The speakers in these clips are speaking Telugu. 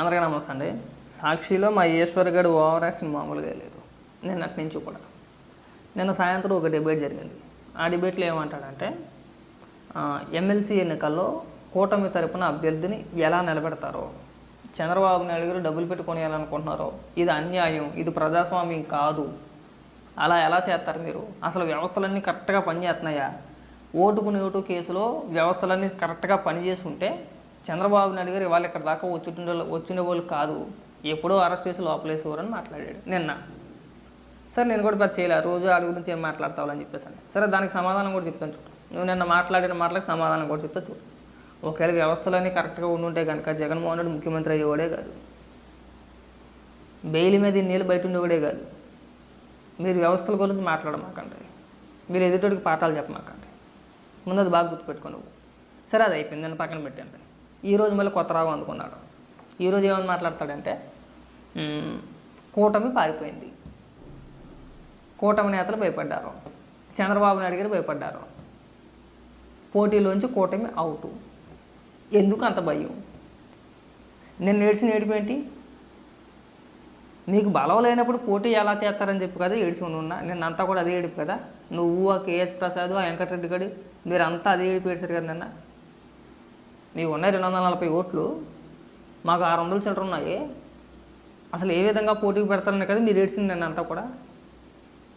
అందరికీ నమస్తే అండి. సాక్షిలో మా ఈశ్వర్ గడు ఓవర్ యాక్షన్ మామూలుగా లేదు. నిన్నటి నుంచి కూడా. నిన్న సాయంత్రం ఒక డిబేట్ జరిగింది. ఆ డిబేట్లో ఏమంటాడంటే ఎమ్మెల్సీ ఎన్నికల్లో కూటమి తరపున అభ్యర్థిని ఎలా నిలబెడతారో చంద్రబాబు నాయుడు గారు డబ్బులు పెట్టుకొని వెళ్ళాలనుకుంటున్నారో ఇది అన్యాయం ఇది ప్రజాస్వామ్యం కాదు. అలా ఎలా చేస్తారు మీరు? అసలు వ్యవస్థలన్నీ కరెక్ట్గా పనిచేస్తున్నాయా? ఓటుకు నోటు కేసులో వ్యవస్థలన్నీ కరెక్ట్గా పనిచేస్తుంటే చంద్రబాబు నాయుడు గారు ఇవాళ ఇక్కడ దాకా వచ్చిండే వచ్చిన వాళ్ళు కాదు. ఎప్పుడో అరెస్ట్ చేసి లోపలేసేవారని మాట్లాడాడు. నిన్న. సరే నేను కూడా పెద్ద చేయలే. రోజు ఆడి గురించి ఏం మాట్లాడతావాలని చెప్పేసాను సరే దానికి సమాధానం కూడా చెప్తాను చూడు. నువ్వు నిన్న మాట్లాడిన మాటలకు సమాధానం కూడా చెప్తా చూడు. ఒకవేళ వ్యవస్థలన్నీ కరెక్ట్గా ఉండుంటే కనుక జగన్మోహన్ రెడ్డి ముఖ్యమంత్రి అయ్యేవాడే కాదు. బెయిల్ మీద నీళ్ళు బయట ఉండేవాడే కాదు. మీరు వ్యవస్థల గురించి మాట్లాడమాకండి. మీరు ఎదుటోడికి పాఠాలు చెప్పమాకండి. ముందు అది బాగా గుర్తుపెట్టుకో నువ్వు. సరే అది అయిపోయింది. నేను పక్కన పెట్టండి ఈరోజు మళ్ళీ కొత్త రావు అందుకున్నాడు. ఈరోజు ఏమని మాట్లాడతాడంటే కూటమి పారిపోయింది. కూటమి నేతలు భయపడ్డారు. చంద్రబాబు నాయుడు గారు భయపడ్డారు. పోటీలోంచి కూటమి అవుట్. ఎందుకు అంత భయం? నేను ఏడ్చిన ఏడుపు ఏంటి? మీకు బలం లేనప్పుడు పోటీ ఎలా చేస్తారని చెప్పి కదా ఏడిచి ఉన్నా. నేను అంతా కూడా అదే ఏడుపు కదా. నువ్వు ఆ కేఎస్ ప్రసాద్ ఆ వెంకటరెడ్డి గడి మీరు అంతా అదే ఏడిపి ఏడ్చారు కదా నిన్న. మీకు ఉన్నాయి రెండు వందల నలభై ఓట్లు మాకు ఆరు వందల చిల్లర ఉన్నాయి అసలు ఏ విధంగా పోటీకి పెడతారని కదా మీరు ఏడ్చింది నిన్న అంతా కూడా.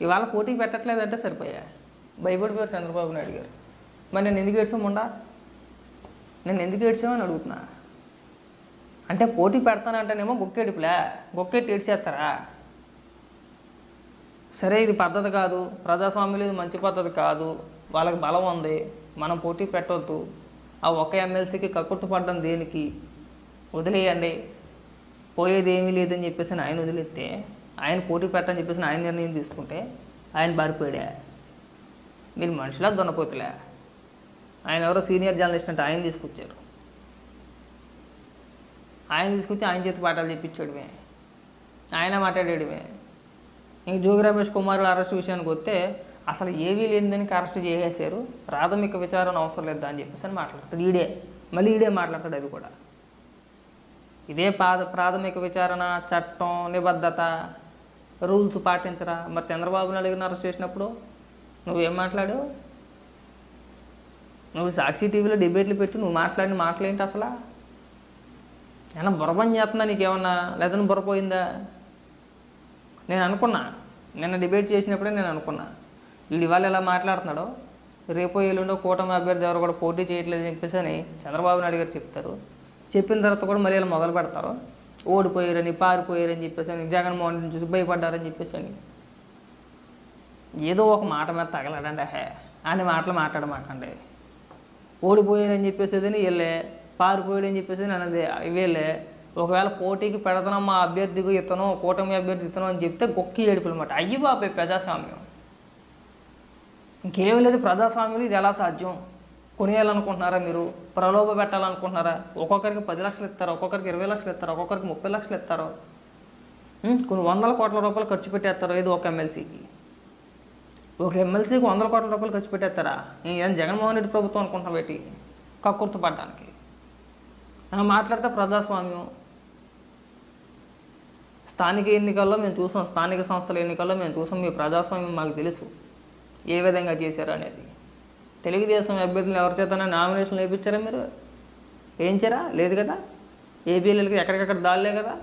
ఇవాళ పోటీకి పెట్టట్లేదంటే సరిపోయా. భయపడిపోయారు చంద్రబాబు నాయుడు గారు. మరి నేను ఎందుకు ఏడ్చాముండా నేను ఎందుకు ఏడ్చామని అడుగుతున్నా. అంటే పోటీ పెడతానంటేనేమో గొక్కేడుపులే. గొక్కెట్టి ఏడ్చేస్తారా? సరే ఇది పద్ధతి కాదు. ప్రజాస్వామ్యం ఇది మంచి పద్ధతి కాదు. వాళ్ళకి బలం ఉంది. మనం పోటీ పెట్టవద్దు ఆ ఒక ఎమ్మెల్సీకి కక్కుర్తి పడ్డం దేనికి? వదిలేయండి. పోయేది ఏమీ లేదని చెప్పేసి ఆయన వదిలేస్తే ఆయన పోటీ పెట్టని చెప్పేసి ఆయన నిర్ణయం తీసుకుంటే ఆయన బారిపోయాడా? మీరు మనుషులా దున్నపోతులే? ఆయన ఎవరో సీనియర్ జర్నలిస్ట్ అంటే ఆయన తీసుకొచ్చారు. ఆయన తీసుకొచ్చి ఆయన చేతి పాఠాలు చెప్పించడమే. ఆయన మాట్లాడేయడమే ఇంక జోగి రమేష్ కుమారుడు అరెస్ట్ విషయానికి వస్తే అసలు ఏవీ లేనిదని అరెస్ట్ చేసేసారు ప్రాథమిక విచారణ అవసరం లేదా అని చెప్పేసి అని మాట్లాడతాడు. ఈడే మళ్ళీ ఈడే మాట్లాడతాడు అది కూడా. ఇదే పాద ప్రాథమిక విచారణ చట్టం నిబద్ధత రూల్స్ పాటించరా? మరి చంద్రబాబు నాయుడు గారిని అరెస్ట్ చేసినప్పుడు నువ్వేం మాట్లాడావు? నువ్వు సాక్షి టీవీలో డిబేట్లు పెట్టి నువ్వు మాట్లాడిన మాటలేంటి అసలు? ఏమన్నా బుర్రపని చేస్తుందా నీకేమన్నా? లేదని బుర్రపోయిందా? నేను అనుకున్నా. నిన్న డిబేట్ చేసినప్పుడే నేను అనుకున్నా. వీడు ఇవాళ ఎలా మాట్లాడుతున్నాడో? రేపో ఎల్లుండో కూటమి అభ్యర్థి ఎవరు కూడా పోటీ చేయట్లేదు అని చెప్పేసి అని చంద్రబాబు నాయుడు గారు చెప్తారు. చెప్పిన తర్వాత కూడా మళ్ళీ ఇలా మొదలు పెడతారు. ఓడిపోయారని పారిపోయారని చెప్పేసి అని జగన్మోహన్ రెడ్డి చూసి భయపడ్డారని చెప్పేసి అని. ఏదో ఒక మాట మీద తగలడండి. హే అని మాటలు మాట్లాడమాకండి. ఓడిపోయారని చెప్పేసేదని వీళ్ళే పారిపోయాడని చెప్పేసి అన్నది వీళ్ళే. ఒకవేళ పోటీకి పెడతాం మా అభ్యర్థికి ఇతను కూటమి అభ్యర్థి ఇతను అని చెప్తే గొక్కి ఏడుపులమాట అయ్యి బాబాయ్ ప్రజాస్వామ్యం. ఇంకేం లేదు ప్రజాస్వామ్యం ఇది ఎలా సాధ్యం? కొనియాలనుకుంటున్నారా మీరు? ప్రలోభ పెట్టాలనుకుంటున్నారా? ఒక్కొక్కరికి పది లక్షలు ఇస్తారు ఒక్కొక్కరికి ఇరవై లక్షలు ఇస్తారు ఒక్కొక్కరికి ముప్పై లక్షలు ఇస్తారు. కొన్ని వందల కోట్ల రూపాయలు ఖర్చు పెట్టేస్తారు ఏదో ఒక ఎమ్మెల్సీకి ఒక ఎమ్మెల్సీకి వందల కోట్ల రూపాయలు ఖర్చు పెట్టేస్తారా? ఏం జగన్మోహన్ రెడ్డి ప్రభుత్వం అనుకుంటున్నా పెట్టి కక్కుర్తి పడ్డానికి. ఆ, మాట్లాడితే ప్రజాస్వామ్యం. స్థానిక ఎన్నికల్లో మేము చూసాం స్థానిక సంస్థల ఎన్నికల్లో మేము చూసాం మీ ప్రజాస్వామ్యం మాకు తెలుసు. ఏ విధంగా చేశారు అనేది. తెలుగుదేశం అభ్యర్థులు ఎవరి చేతనా నామినేషన్లు వేయించారా మీరు? వేయించారా లేదు కదా? ఏపీఎల్కి ఎక్కడికక్కడ దాల్లే కదా?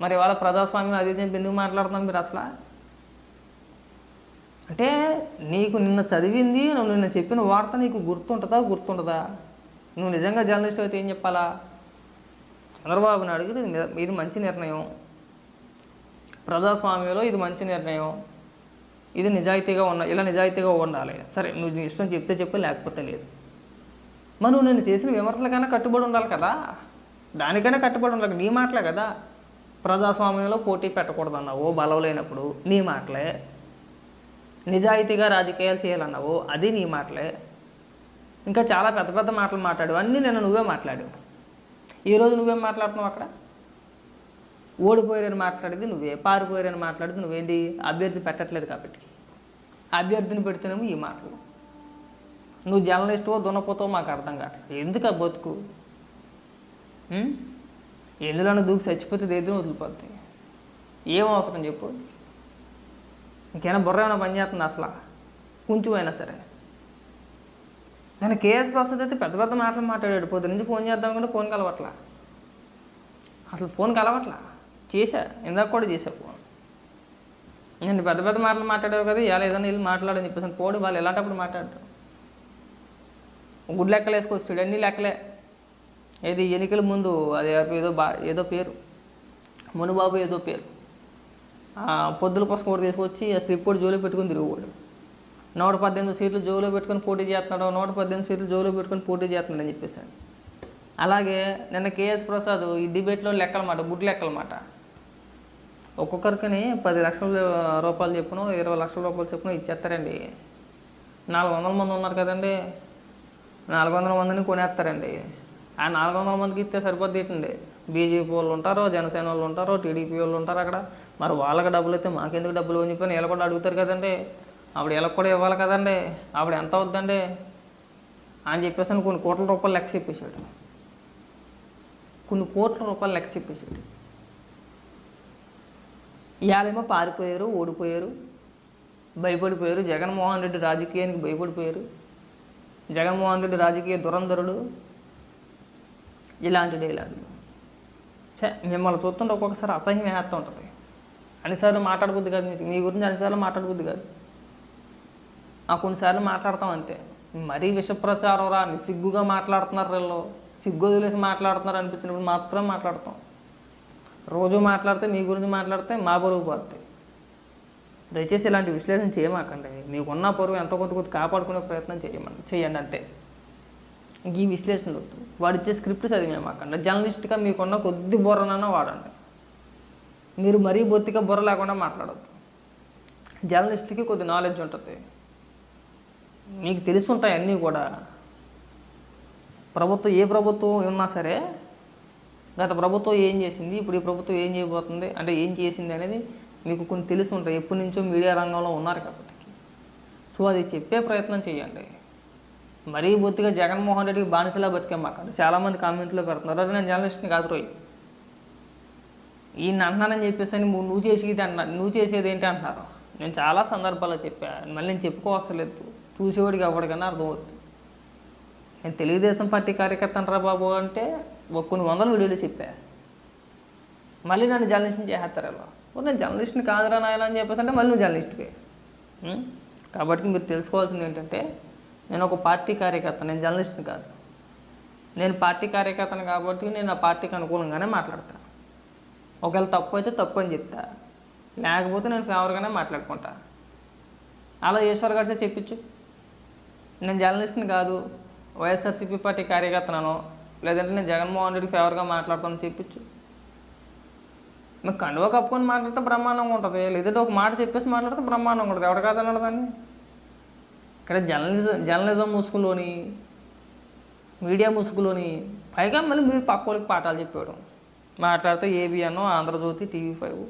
మరి ఇవాళ ప్రజాస్వామ్యం అది చెప్పి ఎందుకు మాట్లాడుతున్నాం మీరు అసలు? అంటే నీకు నిన్న చదివింది నువ్వు నిన్న చెప్పిన వార్త నీకు గుర్తుంటుందా? గుర్తుంటుందా నువ్వు నిజంగా జర్నలిస్ట్ అయితే ఏం చెప్పాలా? చంద్రబాబు నాయుడు ఇది ఇది మంచి నిర్ణయం. ప్రజాస్వామ్యంలో ఇది మంచి నిర్ణయం. ఇది నిజాయితీగా ఉన్న ఇలా నిజాయితీగా ఉండాలి. సరే నువ్వు నీ ఇష్టం చెప్తే చెప్పు లేకపోతే లేదు. మరి నువ్వు నేను చేసిన విమర్శలకైనా కట్టుబడి ఉండాలి కదా? దానికైనా కట్టుబడి ఉండాలి నీ మాటలే కదా. ప్రజాస్వామ్యంలో పోటీ పెట్టకూడదు అన్నావు బలవలేనప్పుడు నీ మాటలే. నిజాయితీగా రాజకీయాలు చేయాలన్నావు అది నీ మాటలే. ఇంకా చాలా పెద్ద పెద్ద మాటలు మాట్లాడు అన్నీ నేను నువ్వే మాట్లాడావు. ఈరోజు నువ్వేం మాట్లాడుతున్నావు అక్కడ? ఓడిపోయారని మాట్లాడేది నువ్వే పారిపోయారని మాట్లాడేది నువ్వేంటి? అభ్యర్థి పెట్టట్లేదు కాబట్టి. అభ్యర్థిని పెడితేనేమో ఈ మాటలు. నువ్వు జర్నలిస్టువో దున్నపోతావో మాకు అర్థం కావట్లేదు. ఎందుకు ఆ బతుకు? ఎందులోనూ దూకి చచ్చిపోతే దరిద్రం వదిలిపోద్ది. ఏం అవసరం చెప్పు. ఇంకైనా బుర్ర ఏమైనా పనిచేస్తుంది అసలు? కొంచెం అయినా సరే. నేను కేఎస్ ప్రసాద్ అయితే పెద్ద పెద్ద మాటలు మాట్లాడాడు. పొద్దు నుంచి ఫోన్ చేద్దాం కూడా ఫోన్ కలవట్లా. అసలు ఫోన్ కలవట్లా? చేశా. ఇందాక కూడా చేశా ఫోన్. నేను పెద్ద పెద్ద మాటలు మాట్లాడావు కదా ఇలా ఏదైనా వెళ్ళి మాట్లాడని చెప్పేసి పోడు వాళ్ళు ఎలాంటప్పుడు మాట్లాడటం గుడ్ లెక్కలు వేసుకొస్తాడు అన్ని లెక్కలే. ఏది ఎన్నికల ముందు అది ఏదో బా ఏదో పేరు. మునుబాబు ఏదో పేరు. పొద్దుల పుస్తకం కూడా తీసుకొచ్చి ఆ స్లిప్ కూడా జోలో పెట్టుకుని తిరిగిపోడు నూట పద్దెనిమిది సీట్లు జోలో పెట్టుకొని పోటీ చేస్తున్నాడు నూట పద్దెనిమిది సీట్లు జోలో పెట్టుకుని పోటీ చేస్తున్నాడు అని చెప్పేసాడు అలాగే నిన్న కేఎస్ ప్రసాద్ ఈ డిబేట్లో లెక్కలమాట గుడ్ లెక్కలమాట. ఒక్కొక్కరికి పది లక్షల రూపాయలు చెప్పును ఇరవై లక్షల రూపాయలు చెప్పును ఇచ్చేస్తారండి. నాలుగు వందల మంది ఉన్నారు కదండి. నాలుగు వందల మందిని కొనేస్తారండి. ఆ నాలుగు వందల మందికి ఇస్తే సరిపోద్ది ఏంటండి? బీజేపీ వాళ్ళు ఉంటారు జనసేన వాళ్ళు ఉంటారు టీడీపీ వాళ్ళు ఉంటారు అక్కడ. మరి వాళ్ళకి డబ్బులు అయితే మాకెందుకు డబ్బులు అని చెప్పి వీళ్ళు కూడా అడుగుతారు కదండి. ఆవిడ వీళ్ళకి కూడా ఇవ్వాలి కదండి. ఆవిడ ఎంత అవుద్దండి? అని చెప్పేసి అని కొన్ని కోట్ల రూపాయలు లెక్క చెప్పేశాడు. కొన్ని కోట్ల రూపాయలు లెక్క చెప్పేశాడు. ఇవాళేమో పారిపోయారు ఓడిపోయారు భయపడిపోయారు. జగన్మోహన్ రెడ్డి రాజకీయానికి భయపడిపోయారు. జగన్మోహన్ రెడ్డి రాజకీయ దురంధరుడు. ఇలాంటి డైలాగులు. చే మిమ్మల్ని చూస్తుంటే ఒక్కొక్కసారి అసహ్యం వేస్తూ ఉంటుంది. అన్నిసార్లు మాట్లాడబుద్ది కాదు మీకు. మీ గురించి అన్నిసార్లు మాట్లాడబుద్ది కాదు. ఆ కొన్నిసార్లు మాట్లాడతాం అంతే. మరీ విషప్రచారం రా సిగ్గుగా మాట్లాడుతున్నారు వీళ్ళు. సిగ్గు వదిలేసి మాట్లాడుతున్నారు అనిపించినప్పుడు మాత్రం మాట్లాడతాం. రోజు మాట్లాడితే మీ గురించి మాట్లాడితే మా బరువు పోతాయి. దయచేసి ఇలాంటి విశ్లేషణ చేయమాకండి. మీకున్న పొరుగు ఎంతో కొంత కొంత కాపాడుకునే ప్రయత్నం చేయమండి చేయండి అంతే. ఈ విశ్లేషణలు వద్దు. వాడు ఇచ్చే స్క్రిప్ట్ చదివేమాకండి. జర్నలిస్ట్గా మీకున్న కొద్ది బుర్రనన్నా వాడండి. మీరు మరీ బొత్తిగా బుర్ర లేకుండా మాట్లాడద్దు. జర్నలిస్ట్కి కొద్ది నాలెడ్జ్ ఉంటుంది. మీకు తెలిసి ఉంటాయి అన్నీ కూడా. ప్రభుత్వం ఏ ప్రభుత్వం ఉన్నా సరే గత ప్రభుత్వం ఏం చేసింది ఇప్పుడు ఈ ప్రభుత్వం ఏం చేయబోతుంది అంటే ఏం చేసింది అనేది మీకు కొన్ని తెలిసి ఉంటాయి. ఎప్పటి నుంచో మీడియా రంగంలో ఉన్నారు కాబట్టి. సో అది చెప్పే ప్రయత్నం చేయండి. మరీ బొత్తిగా జగన్మోహన్ రెడ్డికి బానిసలా బతికే చాలామంది కామెంట్లో పెడుతున్నారు. అదే నేను జర్నలిస్ట్ని కాదు రోయ్. ఈయన అంటున్నానని చెప్పేసి అని నువ్వు చేసేది అన్నా నువ్వు చేసేది ఏంటి అంటున్నారు? నేను చాలా సందర్భాల్లో చెప్పాను మళ్ళీ నేను చెప్పుకోవసలేదు చూసేవాడికి ఎవరికైనా అర్థమవుతుంది నేను తెలుగుదేశం పార్టీ కార్యకర్తను రా బాబు అంటే ఒక కొన్ని వందల వీడియోలు చెప్పా. మళ్ళీ నన్ను జర్నలిస్ట్ని చేస్తారు ఇలా నేను జర్నలిస్ట్ని కాదురా నాయన అని చెప్పేసి అంటే మళ్ళీ నువ్వు జర్నలిస్ట్వే కాబట్టి మీరు తెలుసుకోవాల్సింది ఏంటంటే నేను ఒక పార్టీ కార్యకర్త నేను జర్నలిస్ట్ని కాదు. నేను పార్టీ కార్యకర్తను కాబట్టి నేను ఆ పార్టీకి అనుకూలంగానే మాట్లాడతాను ఒకవేళ తప్పు అయితే తప్పు అని చెప్తా. లేకపోతే నేను ఫేవర్గానే మాట్లాడుకుంటా. అలా ఈశ్వర్ గారి చెప్పించు. నేను జర్నలిస్ట్ని కాదు. వైఎస్ఆర్సీపీ పార్టీ కార్యకర్తనను లేదంటే నేను జగన్మోహన్ రెడ్డి ఫేవర్గా మాట్లాడుతాను చెప్పించు. మీకు కండువ కప్పుకొని మాట్లాడితే బ్రహ్మాండంగా ఉంటుంది. లేదంటే ఒక మాట చెప్పేసి మాట్లాడితే బ్రహ్మాండంగా ఉంటుంది. ఎవరు కాదన్నాడు దాన్ని? ఇక్కడ జర్నలిజం జర్నలిజం ముసుగులోని మీడియా ముసుగులోని పైగా మళ్ళీ మీరు పక్కోళ్ళకి పాఠాలు చెప్పేయడం మాట్లాడితే ABN Andhrajyothi TV five.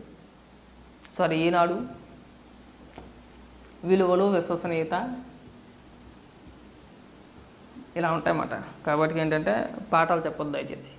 Sorry Eenadu విలువలు విశ్వసనీయత ఇలా ఉంటాయన్నమాట. కాబట్టి ఏంటంటే పాఠాలు చెప్పొద్దు దయచేసి.